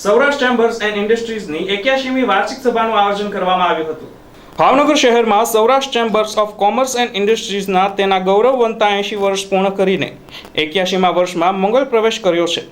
Saurashtra chambers and ઇન્ડસ્ટ્રીઝની એક્યાસીમી વાર્ષિક સભાનું આયોજન કરવામાં આવ્યું હતું. ભાવનગર શહેરમાં Saurashtra chambers of commerce and ઇન્ડસ્ટ્રીઝના તેના ગૌરવવંતા એંશી વર્ષ પૂર્ણ કરીને એક્યાસીમાં વર્ષમાં મંગળ પ્રવેશ કર્યો છે.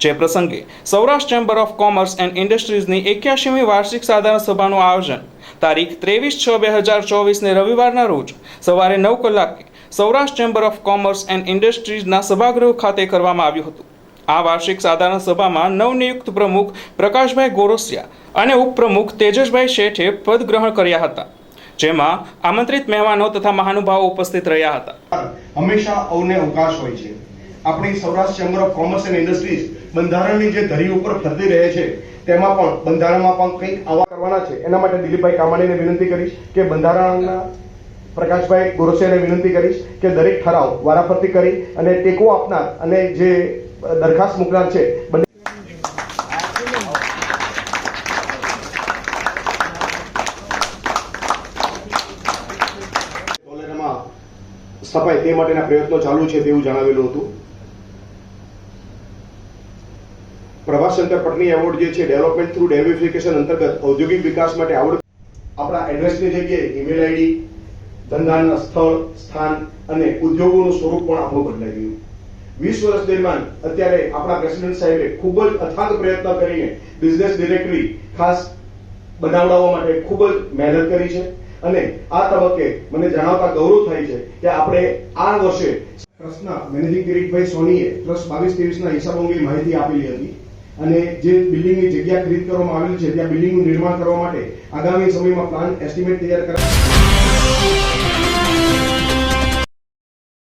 જે પ્રસંગે Saurashtra chamber of commerce and ઇન્ડસ્ટ્રીઝની એક્યાસીમી વાર્ષિક સાધારણ સભાનું આયોજન તારીખ ત્રેવીસ છ બે હજાર ચોવીસને રવિવારના રોજ સવારે નવ કલાકે Saurashtra chamber of commerce and ઇન્ડસ્ટ્રીઝના સભાગૃહ ખાતે કરવામાં આવ્યું હતું. આ વાર્ષિક સાધારણ સભામાં નવનિયુક્ત પ્રમુખ પ્રકાશભાઈ ગોરસિયા અને ઉપપ્રમુખ તેજસભાઈ શેઠે પદ ગ્રહણ કર્યા હતા, જેમાં આમંત્રિત મહેમાનો તથા મહાનુભાવો ઉપસ્થિત રહ્યા હતા. હંમેશા અવને અવકાશ હોય છે. આપણી Saurashtra chamber of commerce and industries બંધારણની જે ધરી ઉપર ફરતી રહે છે, તેમાં પણ બંધારણમાં પણ કંઈક આવા કરવાના છે. એના માટે દિલીપભાઈ કામાણીને વિનંતી કરીશ કે બંધારણના પ્રકાશભાઈ ગોરસિયાને વિનંતી કરીશ કે દરેક ઠરાવ વારાફરતી કરી અને ટેકો આપનાર અને જે દરખાસ્ત મૂકનાર છે. સ્થપાય તે માટેના પ્રયત્નો ચાલુ છે તેવું જણાવેલું હતું. પ્રભાશંકર પટની એવોર્ડ જે છે, ડેવલપમેન્ટ થ્રુ ડેવિફિકેશન અંતર્ગત ઔદ્યોગિક વિકાસ માટે આવડ આપણા એડ્રેસની જગ્યાએ ઈમેલ આઈડી ધંધાના સ્થળ, સ્થાન અને ઉદ્યોગોનું સ્વરૂપ પણ આપણું બદલાઈ ગયું. વીસ વર્ષ દરમિયાન અત્યારે આપણા પ્રેસિડેન્ટ સાહેબે ખૂબ જ અથાગ પ્રયત્ન કરીને બિઝનેસ ડિરેક્ટરી ખાસ બનાવડાવવા માટે ખૂબ જ મહેનત કરી છે. અને આ તબક્કે મને જણાવતા ગૌરવ થાય છે કે આપણે આ વર્ષે ટ્રસ્ટના મેનેજિંગ કિરીટભાઈ સોનીએ ટ્રસ્ટ બાવીસ ત્રેવીસના હિસાબો અંગે માહિતી આપેલી હતી. અને જે બિલ્ડિંગની જગ્યા ખરીદ કરવામાં આવેલી છે ત્યાં બિલ્ડિંગનું નિર્માણ કરવા માટે આગામી સમયમાં પ્લાન એસ્ટિમેટ તૈયાર કરા